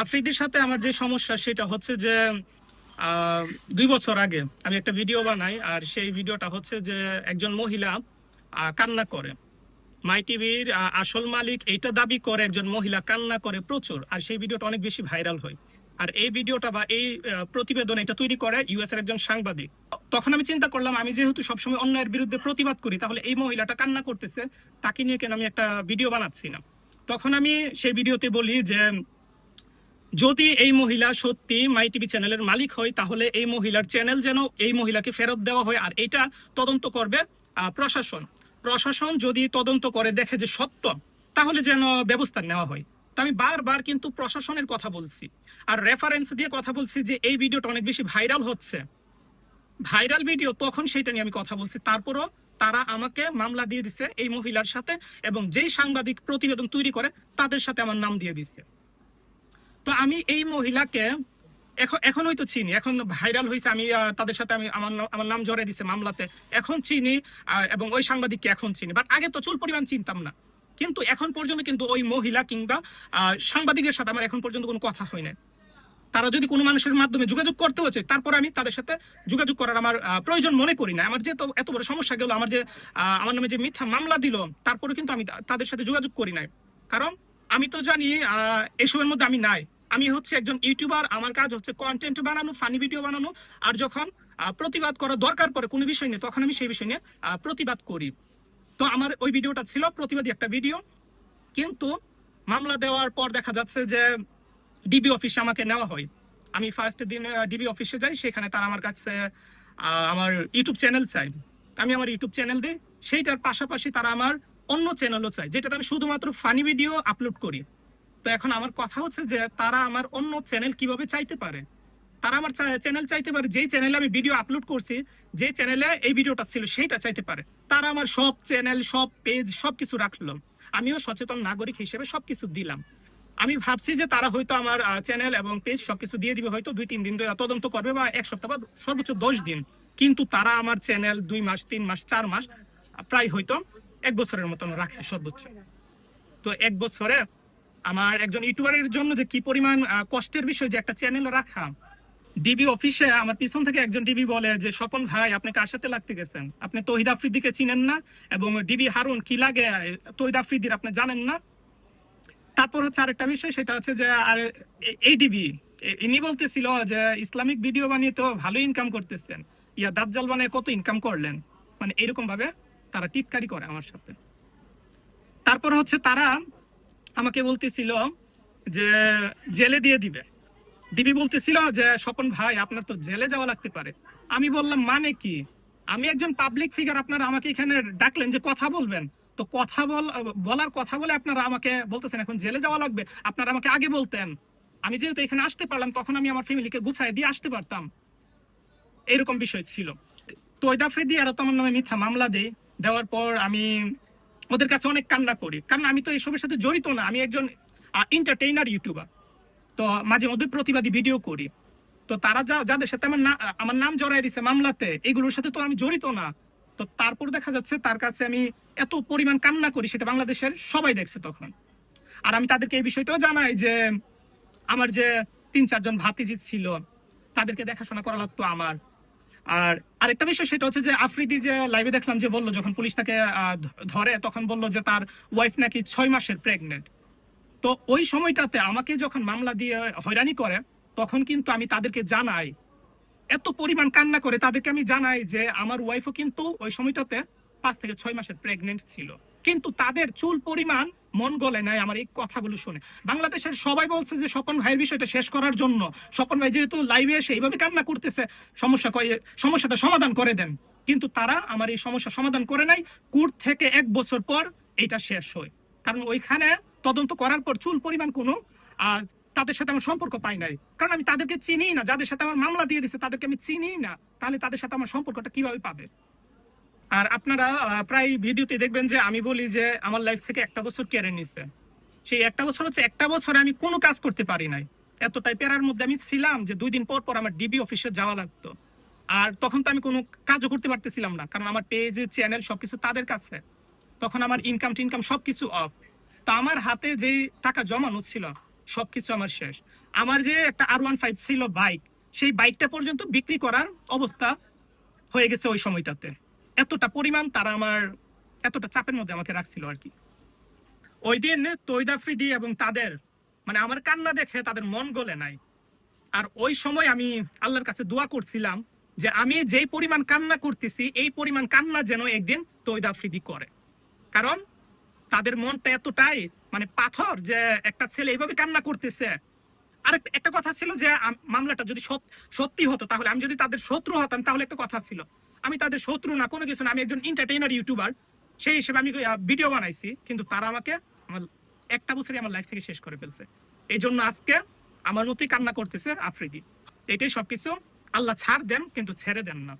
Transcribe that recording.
আফ্রিদির সাথে আমার যে সমস্যা সেটা হচ্ছে যে দুই বছর আগে আমি একটা ভিডিও বানাই, আর সেই ভিডিওটা হচ্ছে যে একজন মহিলা কান্না করে। মাই টিভির আসল মালিক এইটা দাবি করে একজন মহিলা কান্না করে প্রচুর, আর সেই ভিডিওটা অনেক বেশি ভাইরাল হয়। আর এই ভিডিওটা বা এই প্রতিবেদন এটা তৈরি করে ইউএস এর একজন সাংবাদিক। তখন আমি চিন্তা করলাম, আমি যেহেতু সবসময় অন্যায়ের বিরুদ্ধে প্রতিবাদ করি, তাহলে এই মহিলাটা কান্না করতেছে, তাকে নিয়ে কেন আমি একটা ভিডিও বানাচ্ছি না? তখন আমি সেই ভিডিওতে বলি যে যদি এই মহিলা সত্যি মাই টিভি চ্যানেলের মালিক হয়, তাহলে এই মহিলার চ্যানেল যেন এই মহিলাকে ফেরত দেওয়া হয়, আর এটা তদন্ত করবে প্রশাসন। প্রশাসন যদি তদন্ত করে, দেখে যে সত্য, তাহলে যেন ব্যবস্থা নেওয়া হয়। আমি বারবার কিন্তু প্রশাসনের কথা বলছি, আর রেফারেন্স দিয়ে কথা বলছি যে এই ভিডিওটা অনেক বেশি ভাইরাল হচ্ছে। ভাইরাল ভিডিও তখন সেটা নিয়ে আমি কথা বলছি। তারপরও তারা আমাকে মামলা দিয়ে দিছে এই মহিলার সাথে, এবং যেই সাংবাদিক প্রতিবেদন তৈরি করে, তাদের সাথে আমার নাম দিয়ে দিচ্ছে তো আমি এই মহিলাকে এখন এখন হয়তো চিনি। এখন ভাইরাল হয়েছে আমি তাদের সাথে আমি আমার আমার নাম জড়াই দিছে মামলাতে। এখন চিনি এবং ওই সাংবাদিককে এখন চিনি। বাট আগে তো চুল পরিমাণ চিনতাম না। কিন্তু এখন পর্যন্ত কিন্তু ওই মহিলা কিংবা সাংবাদিকের সাথে আমার এখন পর্যন্ত কোনো কথা হয় না তারা যদি কোনো মানুষের মাধ্যমে যোগাযোগ করতে হচ্ছে, তারপর আমি তাদের সাথে যোগাযোগ করার আমার প্রয়োজন মনে করি না। আমার যে এত বড় সমস্যা গেল, আমার যে আমার নামে যে মিথ্যা মামলা দিল, তারপরে কিন্তু আমি তাদের সাথে যোগাযোগ করি নাই। কারণ আমি তো জানি এসবের মধ্যে আমি নাই। আমি হচ্ছে একজন ইউটিউবার, আমার কাজ হচ্ছে কন্টেন্ট বানানো ফানি ভিডিও বানানো, আর যখন প্রতিবাদ করা দরকার পড়ে কোনো বিষয় নিয়ে, তখন আমি সেই বিষয় নিয়ে প্রতিবাদ করি। তো আমার ওই ভিডিওটা ছিল প্রতিবাদী একটা ভিডিও। কিন্তু মামলা দেওয়ার পর দেখা যাচ্ছে যে ডিবি অফিসে আমাকে নেওয়া হয়। আমি ফার্স্ট দিন ডিবি অফিসে যাই, সেখানে তারা আমার কাছে আমার ইউটিউব চ্যানেল চাই। আমি আমার ইউটিউব চ্যানেল দিই। সেইটার পাশাপাশি তারা আমার অন্য চ্যানেলও চাই, যেটাতে আমি শুধুমাত্র ফানি ভিডিও আপলোড করি। তো এখন আমার কথা হচ্ছে যে, তারা আমার অন্য চ্যানেল কীভাবে চাইতে পারে? তারা আমার চ্যানেল চাইতে পারে, যেই চ্যানেলে আমি ভিডিও আপলোড করছি, যে চ্যানেলে এই ভিডিওটা ছিল, সেইটা চাইতে পারে। তারা আমার সব চ্যানেল সব পেজ সবকিছু রাখল। আমিও সচেতন নাগরিক হিসেবে সবকিছু দিলাম। আমি ভাবছি যে তারা হয়তো আমার চ্যানেল এবং পেজ সবকিছু দিয়ে দিবে, হয়তো দুই, তিন দিন ধরে তদন্ত করবে বা এক সপ্তাহ বা সর্বোচ্চ দশ দিন। কিন্তু তারা আমার চ্যানেল দুই মাস, তিন মাস, চার মাস, প্রায় হয়তো এক বছরের মতন রাখে সর্বোচ্চ। তো এক বছরে আমার একজন ইউটিউবারের জন্য যে কি পরিমাণ কষ্টের বিষয় যে একটা চ্যানেল রাখা ডিবি অফিসে আমার পিছন থেকে একজন ডিবি বলে যে, স্বপন ভাই, আপনি কার সাথে লাগতে গেছেন? আপনি তহিদ আফ্রিদিকে চিনেন না এবং ডিবি হারুন কি লাগে? তহিদ আফ্রিদির আপনি জানেন না? তারপর হচ্ছে আরেকটা বিষয়, সেটা হচ্ছে যে, আর এই ডিবি ইনি বলতেছিল যে, ইসলামিক ভিডিও বানিয়ে তো ভালো ইনকাম করতেছেন। ইয়া দাজ্জাল বানিয়ে কত ইনকাম করলেন? মানে এরকম ভাবে তারা টিটকারি করে আমার সাথে। তারপর হচ্ছে তারা আমাকে বলতেছিল যে, জেলে দিয়ে দিবে। ডিবি বলতেছিল যে, স্বপন ভাই, আপনার তো জেলে যাওয়া লাগতে পারে। আমি বললাম মানে কি? আমি একজন পাবলিক ফিগার আপনারা আমাকে এখানে ডাকলেন যে কথা বলবেন। তো কথা বল, বলার কথা বলে আপনারা আমাকে বলতেছেন, এখন জেলে যাওয়া লাগবে। আপনারা আমাকে আগে বলতেন। আমি যেহেতু এখানে আসতে পারলাম, তখন আমি আমার ফ্যামিলিকে গুছাই দিয়ে আসতে পারতাম। এরকম বিষয় ছিল। তো ওই দাফ্রিদি আর তো আমার নামে মিথ্যা মামলা দেই দেওয়ার পর আমি ওদের কাছে অনেক কান্না করি। কারণ আমি তো এসবের সাথে জড়িত না, আমি একজন এন্টারটেইনার ইউটিউবার তো মাঝে মধ্যে প্রতিবাদী ভিডিও করি। তো তারা যা, যাদের সাথে আমার না, আমার নাম জড়াই দিছে মামলাতে, এগুলোর সাথে তো আমি জড়িত না। তো তারপর দেখা যাচ্ছে তার কাছে আমি এত পরিমাণ কান্না করি, সেটা বাংলাদেশের সবাই দেখছে তখন। আর আমি তাদেরকে এই বিষয়টাও জানাই যে, আমার যে তিন, চারজন ভাতিজি ছিল, তাদেরকে দেখাশোনা করা লাগতো আমার। আর আরেকটা বিষয় সেটা হচ্ছে যে আফ্রিদি যে লাইভে দেখলাম যে বলল যখন পুলিশ তাকে ধরে তখন বলল যে তার ওয়াইফ নাকি ছয় মাসের প্রেগনেন্ট তো ওই সময়টাতে আমাকে যখন মামলা দিয়ে হয়রানি করে, তখন কিন্তু আমি তাদেরকে জানাই। এত পরিমাণ কান্না করে তাদেরকে আমি জানাই যে আমার ওয়াইফও কিন্তু ওই সময়টাতে পাঁচ থেকে ছয় মাসের প্রেগনেন্ট ছিল। কিন্তু তাদের চুল পরিমাণ মন গলে নাই আমার এই কথাগুলো শুনে। বাংলাদেশের সবাই বলছে যে স্বপন ভাইয়ের বিষয়টা শেষ করার জন্য। স্বপন ভাই যেহেতু লাইভে এসে এইভাবে কান্না করতেছে সমস্যা সমস্যাটা সমাধান করে দেন। কিন্তু তারা আমার এই সমস্যা সমাধান করে নাই। কোর্ট থেকে এক বছর পর এটা শেষ হয়। কারণ ওইখানে তদন্ত করার পর চুল পরিমাণ কোনো আহ, তাদের সাথে আমার সম্পর্ক পাই নাই। কারণ আমি তাদেরকে চিনি না। যাদের সাথে আমার মামলা দিয়ে দিছে তাদেরকে আমি চিনি না। তাহলে তাদের সাথে আমার সম্পর্কটা কীভাবে পাবে? আর আপনারা প্রায় ভিডিওতে দেখবেন যে আমি বলি যে আমার লাইফ থেকে একটা বছর কেড়ে নিছে। সেই একটা বছর হচ্ছে, একটা বছরে আমি কোনো কাজ করতে পারি নাই। এতটাই প্যারার মধ্যে আমি ছিলাম যে দুই দিন পর পর আমার ডিবি অফিসে যাওয়া লাগতো। আর তখন তো আমি কোনো কাজও করতে পারতেছিলাম না, কারণ আমার পেজ চ্যানেল সবকিছু তাদের কাছে। তখন আমার ইনকাম টিনকাম সবকিছু অফ তা আমার হাতে যেই টাকা জমানো ছিল, সবকিছু আমার শেষ। আমার যে একটা আর ওয়ান ফাইভ ছিল বাইক সেই বাইকটা পর্যন্ত বিক্রি করার অবস্থা হয়ে গেছে ওই সময়টাতে। এতটা পরিমাণ তারা আমার এতটা চাপের মধ্যে আমাকে রাখছিল আর কি। ওই দিন তৈদাফ্রিদি এবং তাদের মানে আমার কান্না দেখে তাদের মন গলে নাই। আর ওই সময় আমি আল্লাহর কাছে দোয়া করছিলাম যে আমি যেই পরিমাণ কান্না করতেছি, এই পরিমাণ কান্না যেন একদিন তৈদাফ্রিদি করে। কারণ তাদের মনটা এতটাই মানে পাথর যে একটা ছেলে এইভাবে কান্না করতেছে আর একটা- কথা ছিল যে মামলাটা যদি সত্যি হতো, তাহলে আমি যদি তাদের শত্রু হতাম, তাহলে একটা কথা ছিল। আমি তাদের শত্রু না, কোনো কিছু না। আমি একজন এন্টারটেইনার ইউটিউবার সেই হিসেবে আমি ভিডিও বানাইছি, কিন্তু তারা আমাকে আমার একটা বছরই আমার লাইফ থেকে শেষ করে ফেলছে। এই জন্য আজকে আমার মতোই কান্না করতেছে আফ্রিদি। এটাই সবকিছু। আল্লাহ ছাড় দেন, কিন্তু ছেড়ে দেন না।